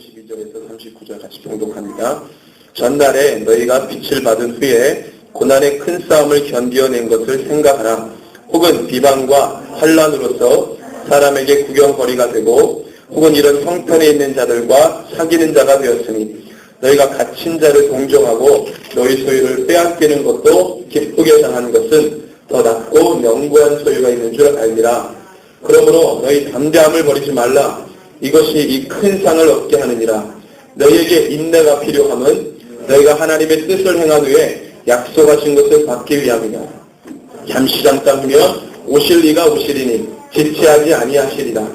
32절에서 39절 같이 봉독합니다. 전날에 너희가 빛을 받은 후에 고난의 큰 싸움을 견디어낸 것을 생각하라. 혹은 비방과 환란으로서 사람에게 구경거리가 되고 혹은 이런 성편에 있는 자들과 사귀는 자가 되었으니 너희가 갇힌 자를 동정하고 너희 소유를 빼앗기는 것도 기쁘게 당하는 것은 더 낫고 명고한 소유가 있는 줄 알리라. 그러므로 너희 담대함을 버리지 말라. 이것이 이 큰 상을 얻게 하느니라. 너희에게 인내가 필요함은 너희가 하나님의 뜻을 행한 후에 약속하신 것을 받기 위함이다. 잠시 잠깐이면 오실 리가 오시리니 지체하지 아니하시리라.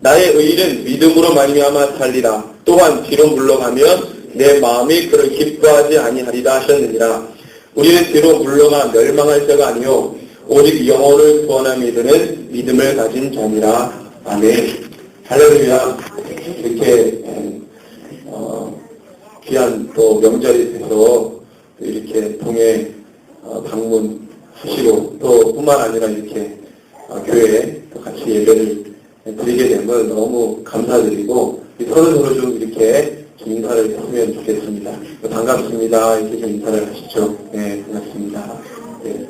나의 의는 믿음으로 말미암아 살리라. 또한 뒤로 물러가면 내 마음이 그를 기뻐하지 아니하리라 하셨느니라. 우리는 뒤로 물러가 멸망할 자가 아니요 오직 영혼을 구원함 믿는 믿음을 가진 자니라. 아멘. 할렐루야. 이렇게 어, 귀한 또 명절이 돼서 이렇게 동해 어, 방문하시고 또 뿐만 아니라 이렇게 어, 교회에 또 같이 예배를 드리게 됨을 너무 감사드리고 서로 서로 좀 이렇게 좀 인사를 했으면 좋겠습니다. 반갑습니다. 이렇게 좀 인사를 하시죠. 네, 반갑습니다. 네.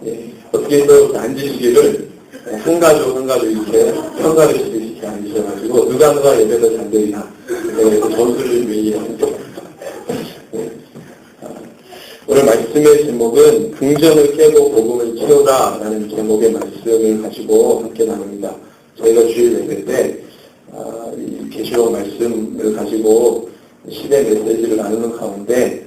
네. 어떻게 또 앉으시기를 한 가족 한 가족 이렇게 평가를 이렇게 앉으셔가지고 누가 누가 예배도 잘 되냐 네, 전수를 위해서 네. 오늘 말씀의 제목은 긍정을 깨고 복음을 채우라 라는 제목의 말씀을 가지고 함께 나눕니다. 저희가 주일 예배 때 아, 이 계시록 말씀을 가지고 시대 메시지를 나누는 가운데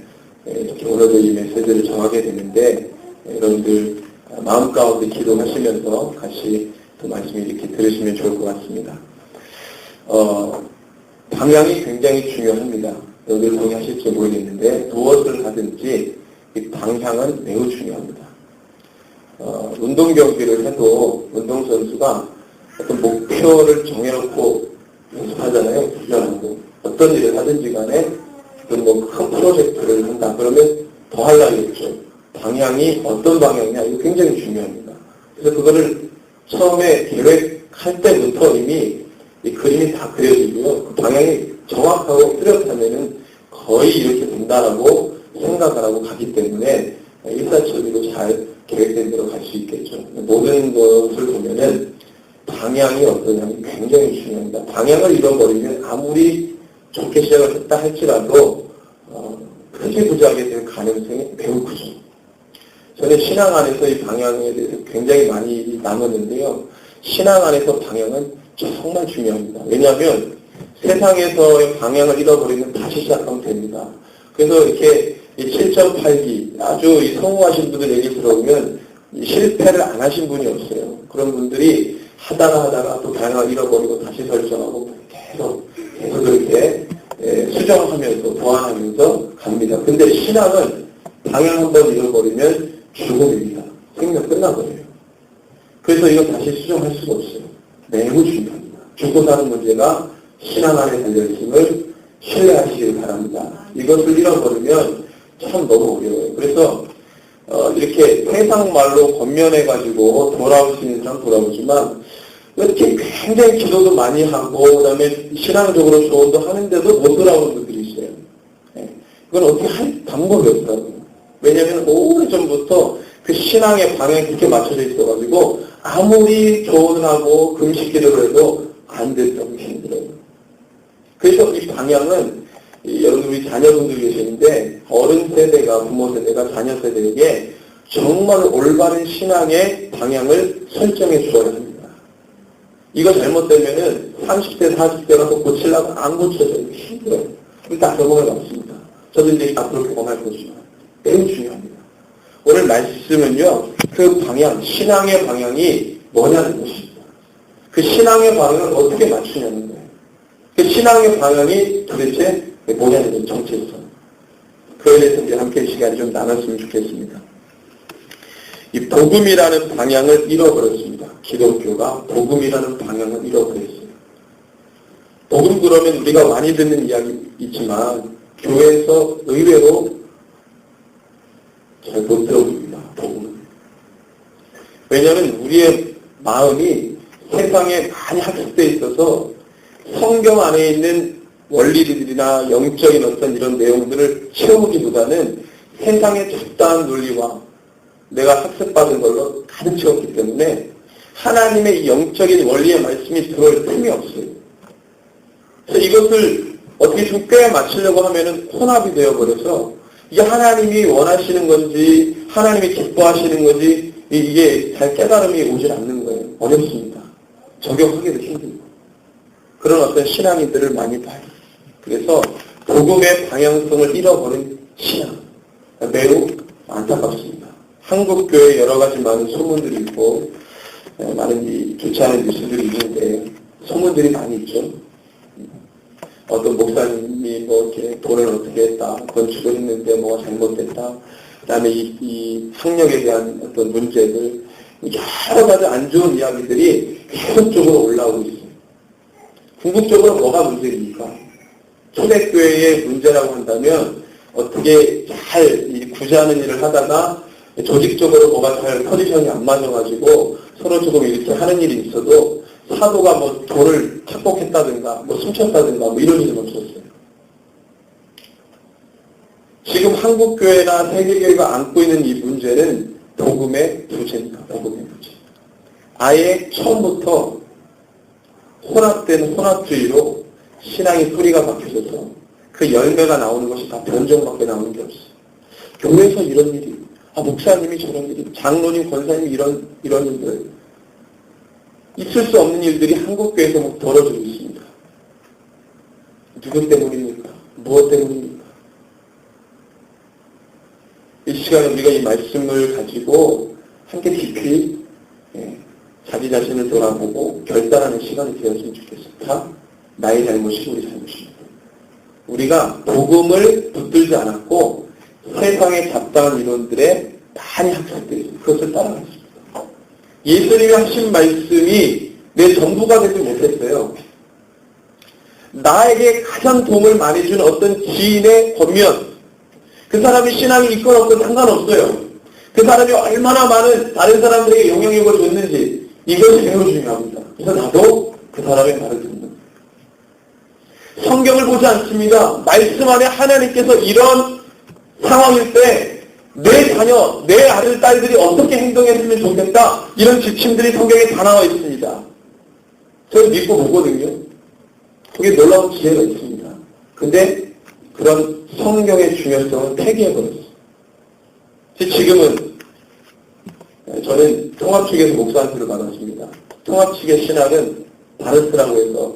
예, 이렇게 오늘도 이 메시지를 정하게 되는데 여러분들 마음 가운데 기도하시면서 같이 그 말씀 이렇게 들으시면 좋을 것 같습니다. 어, 방향이 굉장히 중요합니다. 여러분 동의하실지 모르겠는데 무엇을 하든지 이 방향은 매우 중요합니다. 어, 운동 경기를 해도 운동선수가 어떤 목표를 정해놓고 연습하잖아요. 훈련하고. 어떤 일을 하든지 간에 어떤 뭐큰 프로젝트를 한다. 그러면 더 하려겠죠. 방향이 어떤 방향이냐. 이거 굉장히 중요합니다. 그래서 그거를 처음에 계획할 때부터 이미 이 그림이 다 그려지고요. 그 방향이 정확하고 뚜렷하면은 거의 이렇게 된다라고 생각을 하고 가기 때문에 일사천리로 잘 계획된 대로 갈 수 있겠죠. 모든 것을 보면은 방향이 어떠냐면 굉장히 중요합니다. 방향을 잃어버리면 아무리 좋게 시작을 했다 할지라도 어, 흐지부지하게 될 가능성이 매우 크죠. 저는 신앙 안에서 이 방향에 대해서 굉장히 많이 나눴는데요. 신앙 안에서 방향은 정말 중요합니다. 왜냐하면 세상에서의 방향을 잃어버리면 다시 시작하면 됩니다. 그래서 이렇게 7.8기 아주 성공하신 분들 얘기 들어보면 실패를 안 하신 분이 없어요. 그런 분들이 하다가 하다가 또 방향을 잃어버리고 다시 설정하고 계속 계속 그렇게 수정하면서 보완하면서 갑니다. 근데 신앙은 방향 한번 잃어버리면 죽음입니다. 생명 끝나버려요. 그래서 이거 다시 수정할 수가 없어요. 매우 중요합니다. 죽고 사는 문제가 신앙 안에 달려있음을 신뢰하시길 바랍니다. 이것을 잃어버리면 참 너무 어려워요. 그래서 어, 이렇게 세상 말로 권면해가지고 돌아올 수 있는 사람 돌아오지만 이렇게 굉장히 기도도 많이 하고 그다음에 신앙적으로 조언도 하는데도 못 돌아오는 분들이 있어요. 네. 그건 어떻게 할 방법이 없더라고요. 왜냐하면 오래전부터 그 신앙의 방향이 그렇게 맞춰져 있어가지고 아무리 조언을 하고 금식 기도를 해도 안 됐다고 힘들어요. 그래서 이 방향은 여러분 우리 자녀분들 계시는데 어른 세대가 부모 세대가 자녀 세대에게 정말 올바른 신앙의 방향을 설정해 주어야 합니다. 이거 잘못되면은 30대 40대가 또 고치려고 안 고쳐져요. 힘들어요. 다 경험해 봤습니다. 저도 이제 앞으로 경험할 거지만 매우 중요합니다. 오늘 말씀은요 그 방향 신앙의 방향이 뭐냐는 것입니다. 그 신앙의 방향을 어떻게 맞추냐는 거예요. 그 신앙의 방향이 도대체 뭐냐는 거예요, 정체성. 그에 대해서 이제 함께 시간을 좀 나눴으면 좋겠습니다. 이 복음이라는 방향을 잃어버렸습니다. 기독교가 복음이라는 방향을 잃어버렸어요. 복음 그러면 우리가 많이 듣는 이야기 있지만 교회에서 의외로 잘못 들어봅니다. 복음은. 왜냐하면 우리의 마음이 세상에 많이 학습되어 있어서 성경 안에 있는 원리들이나 영적인 어떤 이런 내용들을 채우기보다는 세상의 적당한 논리와 내가 학습받은 걸로 가득 채웠기 때문에 하나님의 이 영적인 원리의 말씀이 들어올 틈이 없어요. 그래서 이것을 어떻게 좀 꽤 맞추려고 하면은 혼합이 되어버려서 이게 하나님이 원하시는 건지 하나님이 기뻐하시는 건지 이게 잘 깨달음이 오질 않는 거예요. 어렵습니다. 적용하기도 힘들고. 그런 어떤 신앙인들을 많이 봐요. 그래서 복음의 방향성을 잃어버린 신앙. 매우 안타깝습니다. 한국 교회 여러 가지 많은 소문들이 있고 에, 많은 이 좋지 않은 뉴스들이 있는데 소문들이 많이 있죠. 어떤 목사님이 뭐 돈을 어떻게 했다, 건축을 했는데 뭐가 잘못됐다, 그 다음에 이, 이 학력에 대한 어떤 문제들, 여러 가지 안 좋은 이야기들이 계속적으로 올라오고 있어요. 궁극적으로 뭐가 문제입니까? 초대교회의 문제라고 한다면 어떻게 잘 구제하는 일을 하다가 조직적으로 뭐가 잘 컨디션이 안 맞아가지고 서로 조금 이렇게 하는 일이 있어도 사도가 뭐 돈을 착복했다든가 뭐 훔쳤다든가 뭐 이런 일이 멈췄어요. 지금 한국 교회나 세계 교회가 안고 있는 이 문제는 복음의 부재입니다. 복음의 부재. 아예 처음부터 혼합된 혼합주의로 신앙의 소리가 바뀌어서 그 열매가 나오는 것이 다 변종밖에 나오는 게 없어요. 교회에서 이런 일이, 아, 목사님이 저런 일이, 장로님, 권사님이 이런, 이런 일들, 있을 수 없는 일들이 한국교회에서 막 벌어지고 있습니다. 누구 때문입니까? 무엇 때문입니까? 이 시간에 우리가 이 말씀을 가지고 함께 깊이 예, 자기 자신을 돌아보고 결단하는 시간이 되었으면 좋겠습니다. 다 나의 잘못이 우리 잘못입니다. 우리가 복음을 붙들지 않았고 세상의 잡다한 이론들에 많이 학습되어 그것을 따라갔습니다. 예수님이 하신 말씀이 내 전부가 되지 못했어요. 나에게 가장 도움을 많이 준 어떤 지인의 겉면, 그 사람이 신앙이 있건 없건 상관없어요. 그 사람이 얼마나 많은 다른 사람들에게 영향력을 줬는지 이것이 매우 중요합니다. 그래서 나도 그 사람의 말을 듣는 성경을 보지 않습니다. 말씀 안에 하나님께서 이런 상황일 때 내 자녀, 내 아들, 딸들이 어떻게 행동했으면 좋겠다. 이런 지침들이 성경에 다 나와 있습니다. 저는 믿고 보거든요. 그게 놀라운 지혜가 있습니다. 근데 그런 성경의 중요성을 폐기해버렸어요. 지금은 저는 통합 측에서 목사한테를 받았습니다. 통합 측의 신학은 바르스라고 해서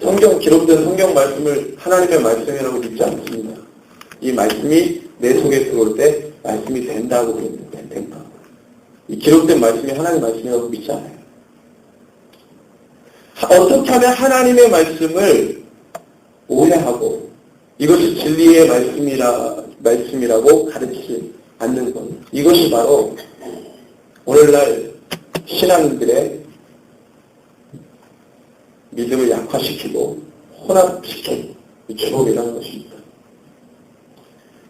성경 기록된 성경 말씀을 하나님의 말씀이라고 믿지 않습니다. 이 말씀이 내 속에 들어올 때 말씀이 된다고 그럽니다. 된다. 이 기록된 말씀이 하나님의 말씀이라고 믿지 않아요. 어떻게 하면 하나님의 말씀을 오해하고 이것이 진리의 말씀이라, 말씀이라고 가르치지 않는 것. 이것이 바로 오늘날 신앙인들의 믿음을 약화시키고 혼합시킨 주범이라는 것입니다.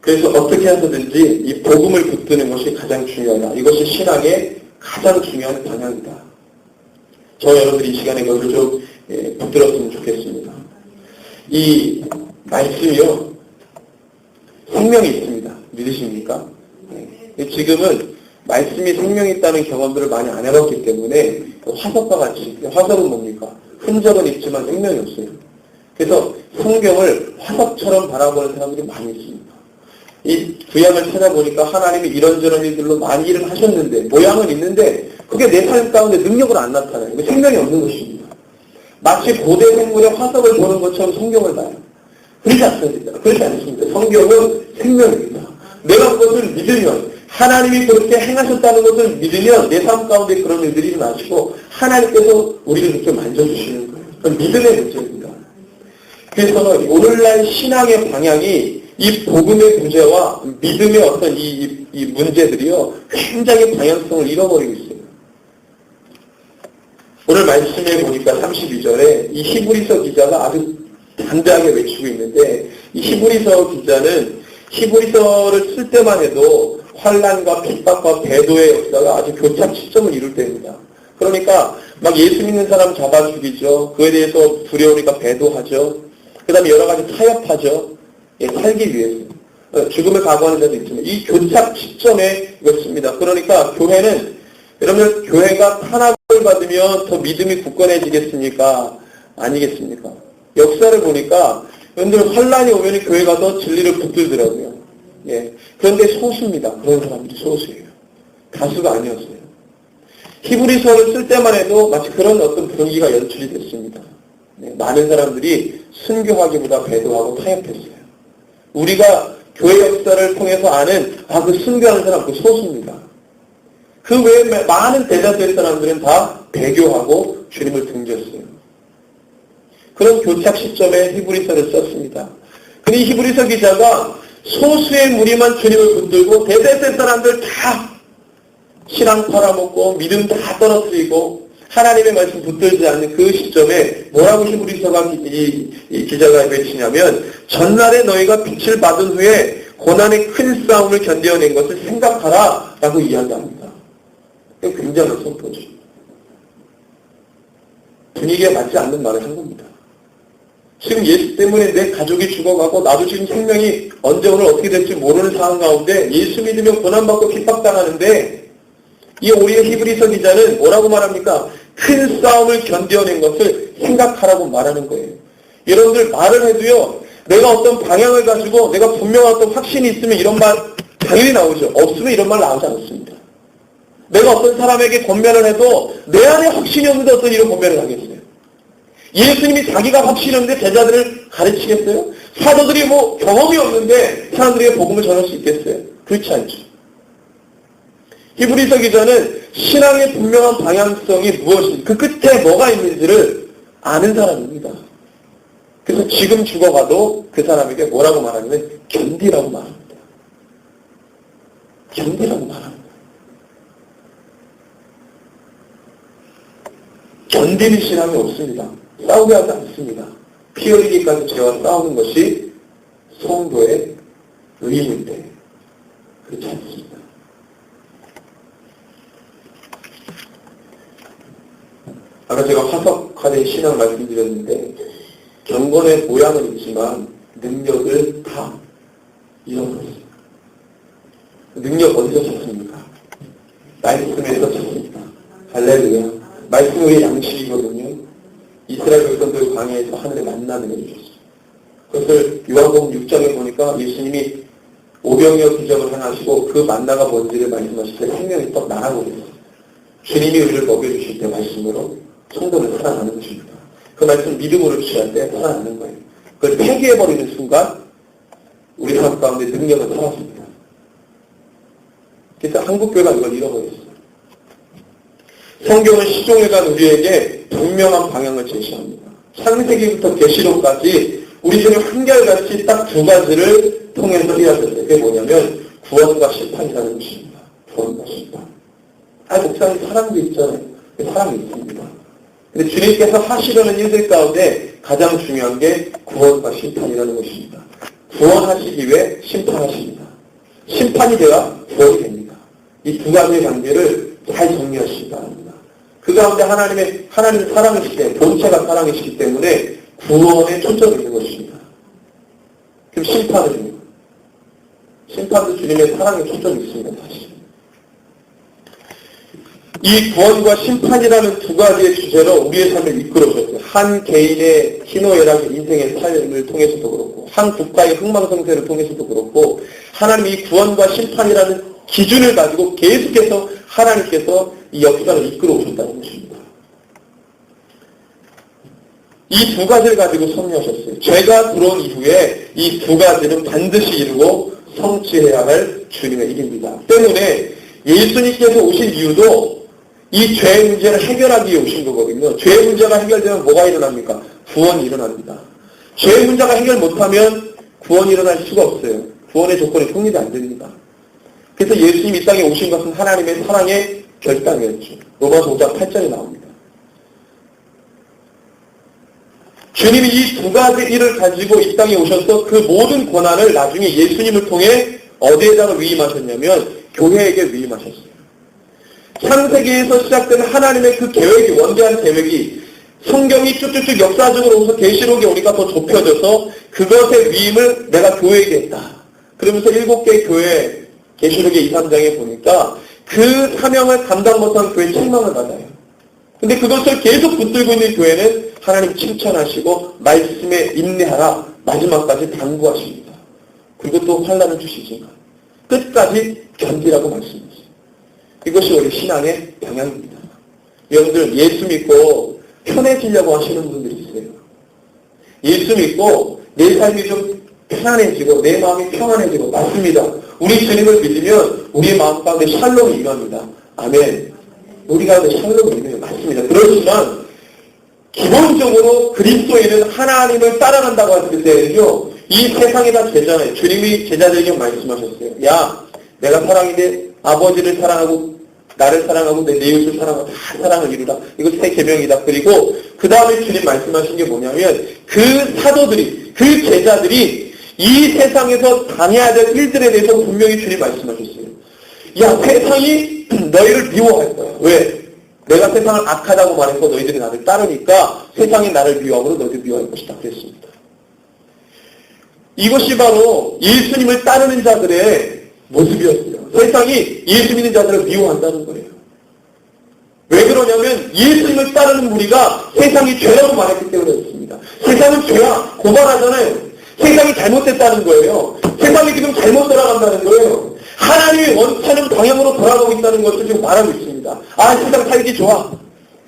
그래서 어떻게 해서든지 이 복음을 붙드는 것이 가장 중요하다. 이것이 신앙의 가장 중요한 방향이다. 저 여러분들이 이 시간에 그것을 좀 예, 붙들었으면 좋겠습니다. 이 말씀이요. 생명이 있습니다. 믿으십니까? 네. 지금은 말씀이 생명이 있다는 경험들을 많이 안 해봤기 때문에 화석과 같이 화석은 뭡니까? 흔적은 있지만 생명이 없어요. 그래서 성경을 화석처럼 바라보는 사람들이 많이 있습니다. 이 구약을 찾아보니까 하나님이 이런저런 일들로 많이 일을 하셨는데 모양은 있는데 그게 내 삶 가운데 능력으로 안 나타나요. 생명이 없는 것입니다. 마치 고대 생물의 화석을 보는 것처럼 성경을 봐요. 그렇지 않습니다. 그렇지 않습니다. 성경은 생명입니다. 내가 그것을 믿으면 하나님이 그렇게 행하셨다는 것을 믿으면 내 삶 가운데 그런 일들이 마시고 하나님께서 우리를 이렇게 만져주시는 거예요. 믿음의 문제입니다. 그래서 오늘날 신앙의 방향이 이 복음의 문제와 믿음의 어떤 이, 이, 이 문제들이요 굉장히 방향성을 잃어버리고 있어요. 오늘 말씀에 보니까 32절에 이 히브리서 기자가 아주 담대하게 외치고 있는데 이 히브리서 기자는 히브리서를 쓸 때만 해도 환란과 핍박과 배도의 역사가 아주 교착 시점을 이룰 때입니다. 그러니까 막 예수 믿는 사람 잡아 죽이죠. 그에 대해서 두려우니까 배도하죠. 그 다음에 여러 가지 타협하죠. 예, 살기 위해서. 어, 죽음을 각오하는 자도 있지만 이 교착 시점에 이것입니다. 그러니까 교회는 여러분 교회가 탄압을 받으면 더 믿음이 굳건해지겠습니까? 아니겠습니까? 역사를 보니까 여러분들 환란이 오면 교회가 더 진리를 붙들더라고요. 예. 그런데 소수입니다. 그런 사람들이 소수예요. 다수가 아니었어요. 히브리서를 쓸 때만 해도 마치 그런 어떤 분위기가 연출이 됐습니다. 네, 많은 사람들이 순교하기보다 배도하고 타협했어요. 우리가 교회 역사를 통해서 아는 아 그 순교하는 사람 그 소수입니다. 그 외에 많은 대다수의 사람들은 다 배교하고 주님을 등졌어요. 그런 교착 시점에 히브리서를 썼습니다. 근데 이 히브리서 기자가 소수의 무리만 주님을 붙들고 대대세 사람들 다 신앙 팔아먹고 믿음 다 떨어뜨리고 하나님의 말씀 붙들지 않는 그 시점에 뭐라고 히브리서가 이, 이 기자가 외치냐면 전날에 너희가 빛을 받은 후에 고난의 큰 싸움을 견뎌낸 것을 생각하라 라고 이야기합니다. 굉장한 선포죠. 분위기에 맞지 않는 말을 한 겁니다. 지금 예수 때문에 내 가족이 죽어가고 나도 지금 생명이 언제 오늘 어떻게 될지 모르는 상황 가운데 예수 믿으면 고난받고 핍박당하는데 이 오리의 히브리서 기자는 뭐라고 말합니까? 큰 싸움을 견뎌낸 것을 생각하라고 말하는 거예요. 여러분들 말을 해도요, 내가 어떤 방향을 가지고 내가 분명한 어떤 확신이 있으면 이런 말 당연히 나오죠. 없으면 이런 말 나오지 않습니다. 내가 어떤 사람에게 권면을 해도 내 안에 확신이 없는데 어떤 이런 권면을 하겠어요. 예수님이 자기가 확신이 없는데 제자들을 가르치겠어요? 사도들이 뭐 경험이 없는데 사람들에게 복음을 전할 수 있겠어요? 그렇지 않죠. 히브리서 기자는 신앙의 분명한 방향성이 무엇인지 그 끝에 뭐가 있는지를 아는 사람입니다. 그래서 지금 죽어가도 그 사람에게 뭐라고 말하냐면 견디라고 말합니다. 견디라고 말합니다. 견디는 신앙이 없습니다. 싸우게 하지 않습니다. 피 흘리기까지 죄와 싸우는 것이 성도의 의무인데 그렇지 않습니다. 아까 제가 화석화된 신앙 말씀드렸는데 경건의 모양은 있지만 능력을 다 잃어버렸습니다. 능력 어디서 찾습니까? 말씀에서 찾습니다. 할렐루야. 말씀의 양식이거든요. 이스라엘 백성들 광야에서 하늘의 만나는 해주셨어요. 그것을 요한복음 6장에 보니까 예수님이 오병이어 기적을 행하시고 그 만나가 뭔지를 말씀하실 때 생명이 떡 나라고 그랬어요. 주님이 우리를 먹여주실 때 말씀으로 성도는 살아나는 것입니다. 그 말씀 믿음으로 취할 때 살아나는 거예요. 그걸 폐기해버리는 순간 우리 삶 가운데 능력은 사라집니다. 그래서 한국교회가 이걸 잃어버렸어요. 성경은 시종일 간 우리에게 분명한 방향을 제시합니다. 창세기부터 계시록까지 우리 중에 한결같이 딱 두 가지를 통해서 이야기했어요. 그게 뭐냐면 구원과 심판이라는 것입니다. 구원과 심판. 아, 목사님 사랑도 있잖아요. 사랑이 있습니다. 근데 주님께서 하시려는 일들 가운데 가장 중요한 게 구원과 심판이라는 것입니다. 구원하시기 위해 심판하십니다. 심판이 되어 구원이 됩니다. 이 두 가지의 관계를 잘 정리하시기 바랍니다. 그 가운데 하나님의, 하나님 사랑이시기 때문에, 본체가 사랑이시기 때문에 구원에 초점이 있는 것입니다. 그럼 심판은요? 심판도 주님의 사랑에 초점이 있습니다, 사실. 이 구원과 심판이라는 두 가지의 주제로 우리의 삶을 이끌어줬어요. 한 개인의 희노애락의 인생의 삶을 통해서도 그렇고, 한 국가의 흥망성쇠를 통해서도 그렇고, 하나님 이 구원과 심판이라는 기준을 가지고 계속해서 하나님께서 이 역사를 이끌어 오셨다는 것입니다. 이 두 가지를 가지고 섭리하셨어요. 죄가 들어온 이후에 이 두 가지는 반드시 이루고 성취해야 할 주님의 일입니다. 때문에 예수님께서 오신 이유도 이 죄의 문제를 해결하기 위해 오신 거거든요. 죄의 문제가 해결되면 뭐가 일어납니까? 구원이 일어납니다. 죄의 문제가 해결 못하면 구원이 일어날 수가 없어요. 구원의 조건이 성립이 안 됩니다. 그래서 예수님이 이 땅에 오신 것은 하나님의 사랑의 결단이었죠. 로마서 5장 8절에 나옵니다. 주님이 이 두 가지 일을 가지고 이 땅에 오셔서 그 모든 권한을 나중에 예수님을 통해 어디에다가 위임하셨냐면 교회에게 위임하셨어요. 창세기에서 시작되는 하나님의 그 계획이 원대한 계획이 성경이 쭉쭉쭉 역사적으로 오면서 계시록에 오니까 더 좁혀져서 그것의 위임을 내가 교회에게 했다. 그러면서 일곱 개의 교회 계시록의 2, 3장에 보니까 그 사명을 감당 못한 교회 책망을 받아요. 근데 그것을 계속 붙들고 있는 교회는 하나님 칭찬하시고 말씀에 인내하라 마지막까지 당부하십니다. 그리고 또 환란을 주시지만 끝까지 견디라고 말씀하세요. 이것이 우리 신앙의 방향입니다. 여러분들 예수 믿고 편해지려고 하시는 분들이 있어요. 예수 믿고 내 삶이 좀 편안해지고 내 마음이 평안해지고 맞습니다. 우리 주님을 믿으면 우리의 마음 가운데 샬롬이 임합니다. 아멘. 우리 가운데 샬롬이 임해요. 맞습니다. 그렇지만 기본적으로 그리스도인은 하나님을 따라간다고 했을 때는요. 이 세상이 다 제자예요. 주님이 제자들에게 말씀하셨어요. 야, 내가 사랑인데 아버지를 사랑하고 나를 사랑하고 내 이웃을 사랑하고 다 사랑을 이루라. 이거 새 계명이다. 그리고 그 다음에 주님 말씀하신 게 뭐냐면 그 사도들이 그 제자들이 이 세상에서 당해야 될 일들에 대해서 분명히 주님 말씀하셨어요. 야 세상이 너희를 미워할 거야. 왜? 내가 세상을 악하다고 말했고 너희들이 나를 따르니까 세상이 나를 미워하므로 너희들 미워할 것이다. 그랬습니다. 이것이 바로 예수님을 따르는 자들의 모습이었어요. 세상이 예수 믿는 자들을 미워한다는 거예요. 왜 그러냐면 예수님을 따르는 무리가 세상이 죄라고 말했기 때문에 그렇습니다. 세상은 죄야. 고발하잖아요. 세상이 잘못됐다는 거예요. 세상이 지금 잘못 돌아간다는 거예요. 하나님이 원하는 방향으로 돌아가고 있다는 것을 지금 말하고 있습니다. 아, 세상 살기 좋아.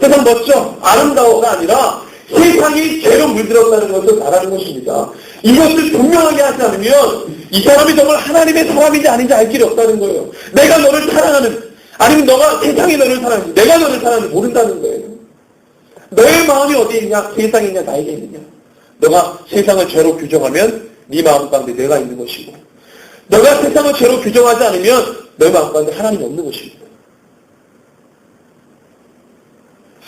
세상 멋져. 아름다워가 아니라 세상이 죄로 물들었다는 것을 말하는 것입니다. 이것을 분명하게 하지 않으면 이 사람이 정말 하나님의 사람인지 아닌지 알 길이 없다는 거예요. 내가 너를 사랑하는 아니면 너가 세상이 너를 사랑하는지 내가 너를 사랑하는지 모른다는 거예요. 너의 마음이 어디에 있냐? 세상에 있냐? 나에게 있느냐? 너가 세상을 죄로 규정하면 네 마음 가운데 내가 있는 것이고 너가 세상을 죄로 규정하지 않으면 너의 마음 가운데 하나님이 없는 것입니다.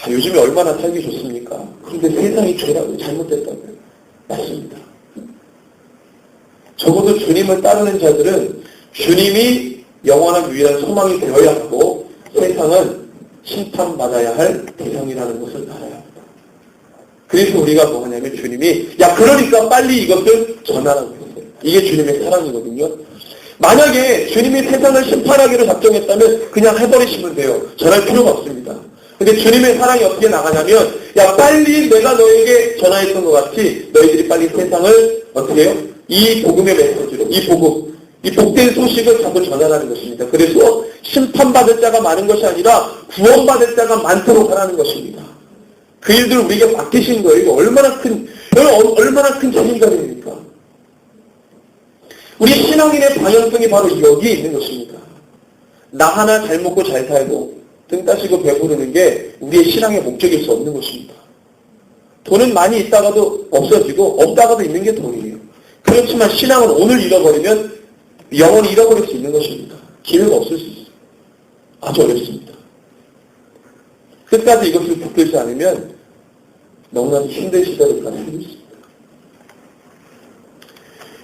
아, 요즘에 얼마나 살기 좋습니까? 그런데 세상이 죄라고 잘못됐다고요. 맞습니다. 적어도 주님을 따르는 자들은 주님이 영원한 유일한 소망이 되어야 하고 세상은 심판받아야 할 대상이라는 것을 알아야 합니다. 그래서 우리가 뭐 하냐면 주님이 야 그러니까 빨리 이것을 전하라고 했어요. 이게 주님의 사랑이거든요. 만약에 주님이 세상을 심판하기로 작정했다면 그냥 해버리시면 돼요. 전할 필요가 없습니다. 근데 주님의 사랑이 어떻게 나가냐면 야 빨리 내가 너에게 전화했던 것 같이 너희들이 빨리 세상을 어떻게 해요? 이 복음의 메시지로 이 복음 이 복된 소식을 자꾸 전하라는 것입니다. 그래서 심판받을 자가 많은 것이 아니라 구원받을 자가 많도록 하라는 것입니다. 그 일들 우리에게 맡기신 거예요. 이거 얼마나 큰 얼마나 큰 책임감입니까? 우리 신앙인의 방향성이 바로 여기에 있는 것입니다. 나 하나 잘 먹고 잘 살고 등 따시고 배부르는 게 우리의 신앙의 목적일 수 없는 것입니다. 돈은 많이 있다가도 없어지고 없다가도 있는 게 돈이에요. 그렇지만 신앙은 오늘 잃어버리면 영원히 잃어버릴 수 있는 것입니다. 기회가 없을 수 있어요. 아주 어렵습니다. 끝까지 이것을 붙들지 않으면 너무나도 힘든 시대를 가는 있습니다.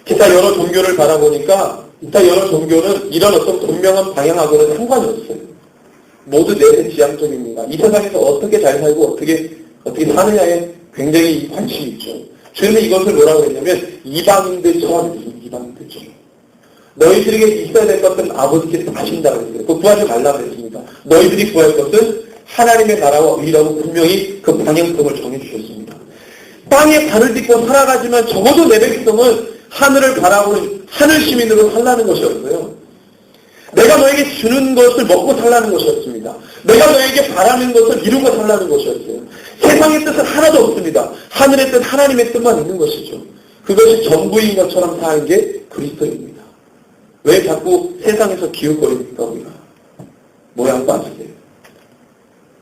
기타 여러 종교를 바라보니까 기타 여러 종교는 이런 어떤 분명한 방향하고는 상관이 없어요. 모두 내세 지향적입니다. 이 세상에서 어떻게 잘 살고 어떻게 어떻게 사느냐에 굉장히 관심이 있죠. 주님은 이것을 뭐라고 했냐면 이방인들처럼 이방인들처럼 너희들에게 있어야 될 것은 아버지께서 하신다고 했어요. 그 구하지 말라고 했습니다. 너희들이 구할 것은 하나님의 나라와 의라고 분명히 그 방향성을 정해주셨습니다. 땅에 발을 딛고 살아가지만 적어도 내 백성은 하늘을 바라보는 하늘 시민으로 살라는 것이었어요. 내가 너에게 주는 것을 먹고 살라는 것이었습니다. 내가 너에게 바라는 것을 이루고 살라는 것이었어요. 세상의 뜻은 하나도 없습니다. 하늘의 뜻, 하나님의 뜻만 있는 것이죠. 그것이 전부인 것처럼 사는 게 그리스도입니다. 왜 자꾸 세상에서 기웃거립니까, 우리가? 모양 빠지게.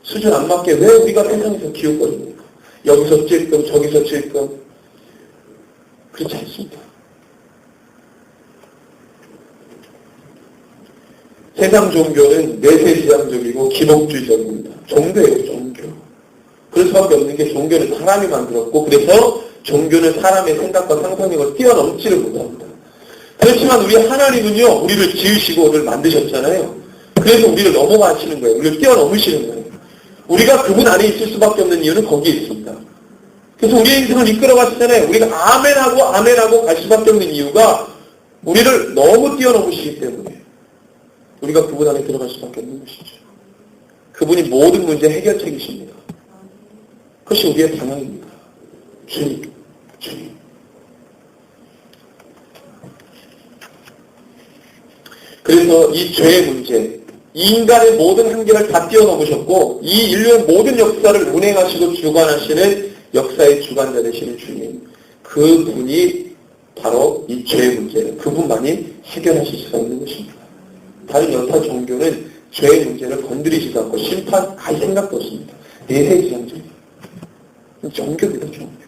수준 안 맞게 왜 우리가 세상에서 기웃거립니까? 여기서 찔끔, 저기서 찔끔. 그렇지 않습니다. 세상 종교는 내세지향적이고 기복주의적입니다. 종교예요, 종교. 그럴 수밖에 없는 게 종교는 사람이 만들었고 그래서 종교는 사람의 생각과 상상력을 뛰어넘지를 못합니다. 그렇지만 우리 하나님은요, 우리를 지으시고 우리를 만드셨잖아요. 그래서 우리를 넘어가시는 거예요. 우리를 뛰어넘으시는 거예요. 우리가 그분 안에 있을 수밖에 없는 이유는 거기에 있습니다. 그래서 우리의 인생을 때는 우리가 아멘하고 아멘하고 갈 수밖에 없는 이유가 우리를 너무 뛰어넘으시기 때문에 우리가 그분 안에 들어갈 수밖에 없는 것이죠. 그분이 모든 문제 해결책이십니다. 그것이 우리의 방향입니다. 주님, 주님. 그래서 이 죄의 문제, 이 인간의 모든 한계를 다 뛰어넘으셨고 이 인류의 모든 역사를 운행하시고 주관하시는 역사의 주관자 되시는 주님 그분이 바로 이 죄의 문제를 그분만이 해결하실 수가 있는 것입니다. 다른 여타 종교는 죄의 문제를 건드리지도 않고 심판할 생각도 없습니다. 내세 지향적이에요. 종교입니다, 종교.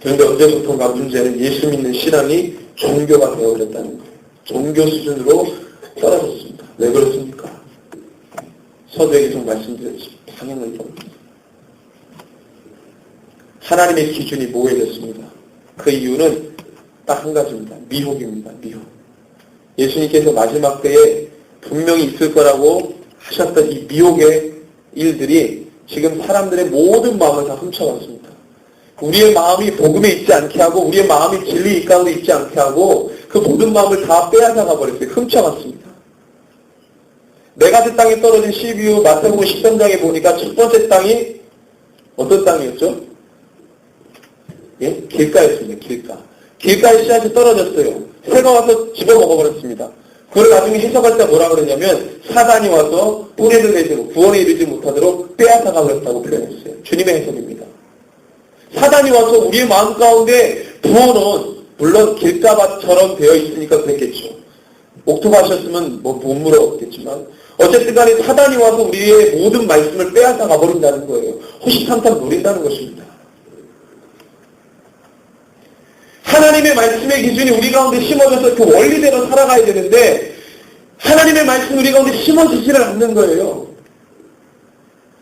그런데 어제부터가 문제는 예수 믿는 신앙이 종교가 되어버렸다는 거예요. 종교 수준으로 떨어졌습니다. 왜 그렇습니까? 서두에 계속 말씀드렸지. 방향을 잃어버렸습니다. 하나님의 기준이 모호해졌습니다. 그 이유는 딱 한 가지입니다. 미혹입니다. 미혹. 예수님께서 마지막 때에 분명히 있을 거라고 하셨던 이 미혹의 일들이 지금 사람들의 모든 마음을 다 훔쳐갔습니다. 우리의 마음이 복음에 있지 않게 하고 우리의 마음이 진리 이 가운데 있지 않게 하고 그 모든 마음을 다 빼앗아가 버렸어요. 훔쳐갔습니다. 메가드 땅에 떨어진 시비우 마태복음 13장에 보니까 첫 번째 땅이 어떤 땅이었죠? 예? 길가였습니다. 길가. 길가에 씨앗이 떨어졌어요. 새가 와서 집어먹어버렸습니다. 그걸 나중에 해석할 때 뭐라 그러냐면 사단이 와서 뿌리를 내지고 구원에 이르지 못하도록 빼앗아가 버렸다고 표현했어요. 주님의 해석입니다. 사단이 와서 우리의 마음 가운데 부어놓은 물론 길가밭처럼 되어 있으니까 그랬겠죠. 옥토바셨으면 뭐못 물었겠지만 어쨌든 간에 사단이 와서 우리의 모든 말씀을 빼앗아 가 버린다는 거예요. 호시탐탐 노린다는 것입니다. 하나님의 말씀의 기준이 우리 가운데 심어져서 그 원리대로 살아가야 되는데 하나님의 말씀이 우리 가운데 심어지지를 않는 거예요.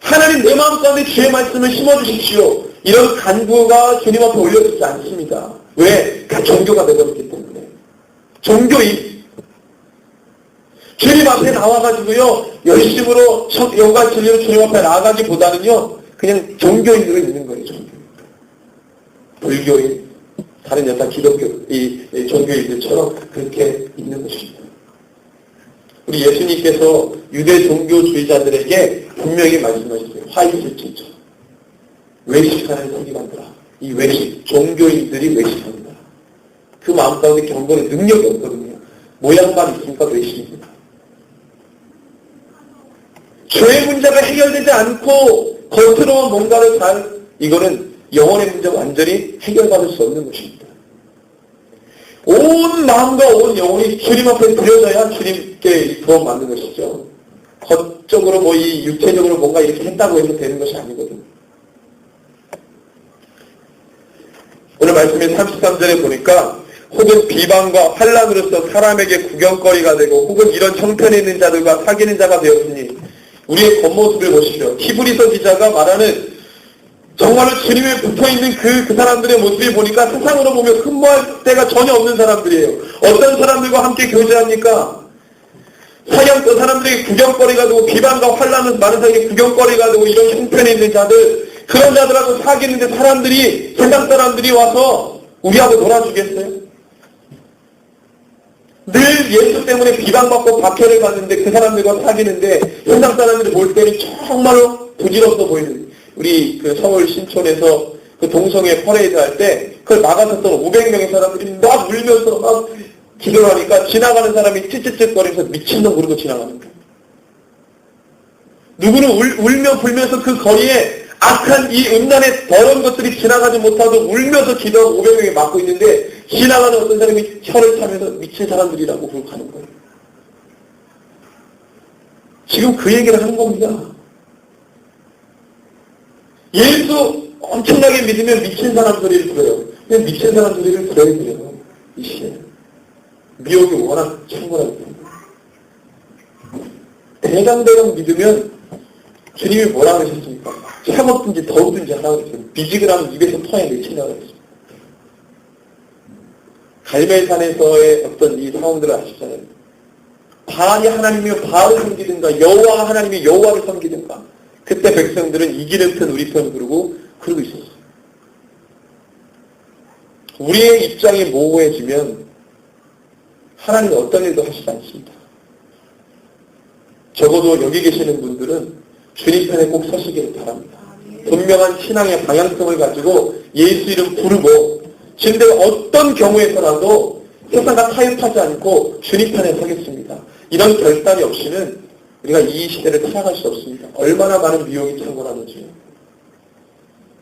하나님 내 마음 가운데 주의 말씀을 심어주십시오. 이런 간구가 주님 앞에 올려지지 않습니다. 왜? 다 종교가 되어버렸기 때문에. 종교인. 주님 앞에 나와가지고요, 열심으로 영과 진리로 주님 앞에 나아가기보다는요, 그냥 종교인으로 있는 거예요, 종교. 불교인, 다른 여타 기독교, 이, 이 종교인들처럼 그렇게 있는 것입니다. 우리 예수님께서 유대 종교주의자들에게 분명히 말씀하셨어요. 진짜. 외식하는 성기관들아. 이 외식, 종교인들이 외식합니다. 그 마음 가운데 경건의 능력이 없거든요. 모양만 있으니까 외식입니다. 죄의 문제가 해결되지 않고 겉으로 뭔가를 잘, 이거는 영혼의 문제가 완전히 해결받을 수 없는 것입니다. 온 마음과 온 영혼이 주님 앞에 드려져야 주님께 도움 받는 것이죠. 겉적으로 뭐 이 육체적으로 뭔가 이렇게 했다고 해서 되는 것이 아니거든요. 오늘 말씀의 33절에 보니까 혹은 비방과 환란으로서 사람에게 구경거리가 되고 혹은 이런 형편에 있는 자들과 사귀는 자가 되었으니 우리의 겉모습을 보십시오. 히브리서 기자가 말하는 정말로 주님에 붙어있는 그, 그 사람들의 모습을 보니까 세상으로 보면 흠모할 때가 전혀 없는 사람들이에요. 어떤 사람들과 함께 교제합니까? 사형 그 사람들에게 구경거리가 되고 비방과 환란은 많은 사이에 구경거리가 되고 이런 형편에 있는 자들 그런 자들하고 사귀는데 사람들이 세상 사람들이 와서 우리하고 놀아주겠어요? 늘 예수 때문에 비방받고 박해를 받는데 그 사람들과 사귀는데 세상 사람들이 볼 때는 정말로 부질없어 보이는 우리 그 서울 신촌에서 그 동성애 퍼레이드 할 때 그걸 막아섰던 500명의 사람들이 막 울면서 막 기도를 하니까 지나가는 사람이 찌찌찌거리면서 미친놈 그러고 지나가는 거예요. 누구는 울, 울며 불면서 그 거리에 악한 이 음란의 더러운 것들이 지나가지 못하고 울면서 기도하고 500명이 막고 있는데 지나가는 어떤 사람이 혀를 타면서 미친 사람들이라고 가는 거예요. 지금 그 얘기를 하는 겁니다. 예수 엄청나게 믿으면 미친 사람 소리를 들어요. 그냥 미친 사람 소리를 들어야 돼요. 이 시대에. 미혹이 워낙 때문에. 대강대강 믿으면 주님이 뭐라 그러셨습니까? 차갑든지 더우든지 하라고 그랬어요. 비직을 하면 입에서 토해 내친다고 그랬어요. 갈멜산에서의 어떤 이 상황들을 아시잖아요. 바알이 하나님이면 바알을 섬기든가 여호와 하나님이 여호와를 섬기든가 그때 백성들은 이 길을 편 우리 편 부르고 그러고 있었어요. 우리의 입장이 모호해지면 하나님은 어떤 일도 하시지 않습니다. 적어도 여기 계시는 분들은 주님 편에 꼭 서시기를 바랍니다. 분명한 신앙의 방향성을 가지고 예수 이름 부르고 지금 어떤 경우에서라도 세상과 타협하지 않고 주님 편에 서겠습니다. 이런 결단이 없이는 우리가 이 시대를 살아갈 수 없습니다. 얼마나 많은 미혹이 창궐하는지.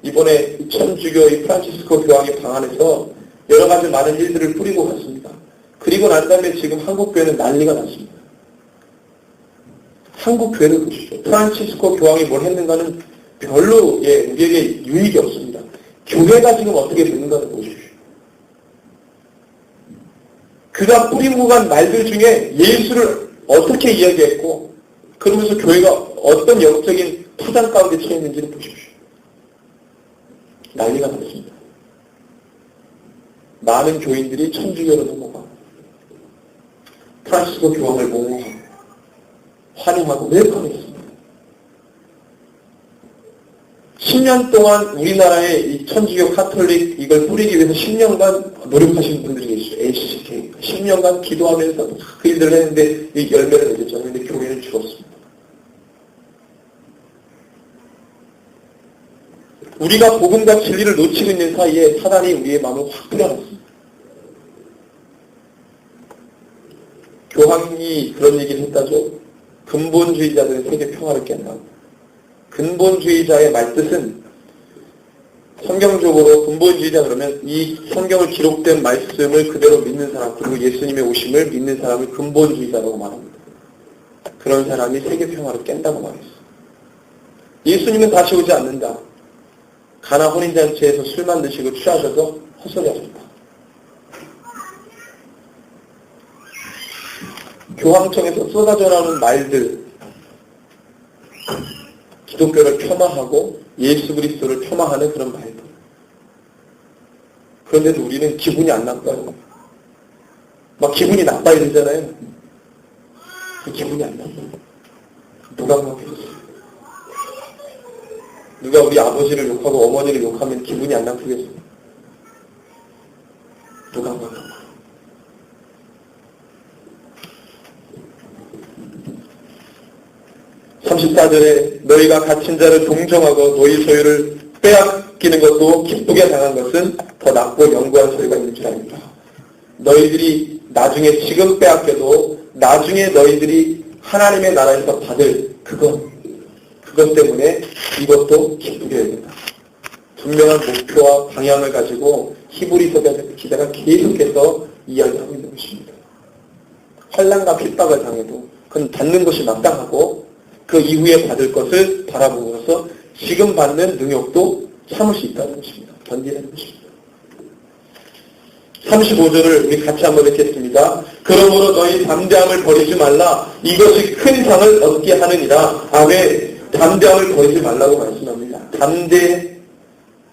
이번에 천주교의 프란치스코 교황의 방안에서 여러 가지 많은 일들을 뿌리고 갔습니다. 그리고 난 다음에 지금 한국 교회는 난리가 났습니다. 한국 교회를 보시죠. 프란치스코 교황이 뭘 했는가는 별로 예, 우리에게 유익이 없습니다. 교회가 지금 어떻게 되는가를 보십시오. 그가 뿌리고 간 말들 중에 예수를 어떻게 이야기했고 그러면서 교회가 어떤 영적인 포장 가운데 처해 있는지를 보십시오. 난리가 났습니다. 많은 교인들이 천주교로 넘어가고 프란시스코 교황을 옹호하고 환영하고 웰컴했습니다. 10년 동안 우리나라의 이 천주교 카톨릭 이걸 뿌리기 위해서 10년간 노력하신 분들이 계시죠. HCK. 10년간 기도하면서 그 일들을 했는데 이 열매를 맺었잖아요. 근데 교회는 죽었습니다. 우리가 복음과 진리를 놓치고 있는 사이에 사단이 우리의 마음을 확 뿌려놨습니다. 교황이 그런 얘기를 했다죠. 근본주의자들은 세계 평화를 깬다고. 근본주의자의 말뜻은 성경적으로 근본주의자 그러면 이 성경을 기록된 말씀을 그대로 믿는 사람 그리고 예수님의 오심을 믿는 사람을 근본주의자라고 말합니다. 그런 사람이 세계 평화를 깬다고 말했어. 예수님은 다시 오지 않는다. 가나 혼인잔치에서 술만 드시고 취하셔서 헛소리하셨다. 교황청에서 쏟아져 나오는 말들 기독교를 폄하하고 예수 그리스도를 폄하하는 그런 말들 그런데도 우리는 기분이 안 나빠요. 막 기분이 나빠야 되잖아요. 그 기분이 안 나빠요. 누가 그렇겠어요? 누가 우리 아버지를 욕하고 어머니를 욕하면 기분이 안 나쁘겠어요? 누가 그럴까? 34절에 너희가 갇힌 자를 동정하고 너희 소유를 빼앗기는 것도 기쁘게 당한 것은 더 낫고 영구한 소리가 있는 줄 아닙니다. 너희들이 나중에 지금 빼앗겨도 나중에 너희들이 하나님의 나라에서 받을 그것 그것 때문에 이것도 기쁘게 해야 된다. 분명한 목표와 방향을 가지고 히브리서 기자가 계속해서 이야기하고 있는 것입니다. 환란과 핍박을 당해도 그건 받는 것이 마땅하고 그 이후에 받을 것을 바라보면서 지금 받는 능력도 참을 수 있다는 것입니다. 견디는 것입니다. 35절을 우리 같이 한번 읽겠습니다. 그러므로 너희 담대함을 버리지 말라. 이것이 큰 상을 얻게 하느니라. 아멘. 담대함을 버리지 말라고 말씀합니다. 담대함을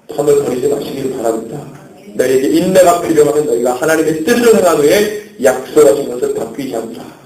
버리지 마시기를 바랍니다. 너희에게 인내가 필요하면 너희가 하나님의 뜻을 행한 후에 약속하신 것을 바뀌지 않다.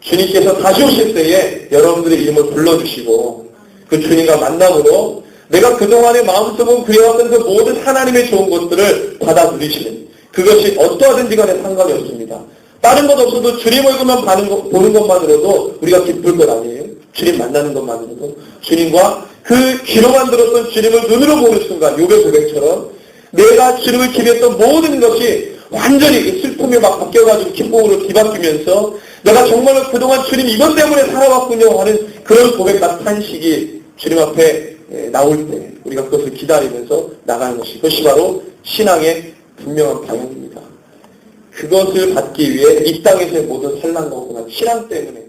주님께서 다시 오실 때에 여러분들의 이름을 불러주시고 그 주님과 만남으로 내가 그동안의 마음속은 그래왔던 그 모든 하나님의 좋은 것들을 받아 들이시는 그것이 어떠하든지 간에 상관이 없습니다. 다른 것 없어도 주님 얼굴만 것, 보는 것만으로도 우리가 기쁠 것 아니에요? 주님 만나는 것만으로도 주님과 그 귀로만 들었던 주님을 눈으로 보는 순간 요배 고백처럼 내가 주님을 기렸던 모든 것이 완전히 슬픔이 막 바뀌어가지고 기쁨으로 뒤바뀌면서 내가 정말로 그동안 주님 이것 때문에 살아왔군요 하는 그런 고백 같은 시기 주님 앞에 예, 나올 때 우리가 그것을 기다리면서 나가는 것이 그것이 바로 신앙의 분명한 방향입니다. 그것을 받기 위해 이 땅에서의 모든 산란과 고난 신앙 때문에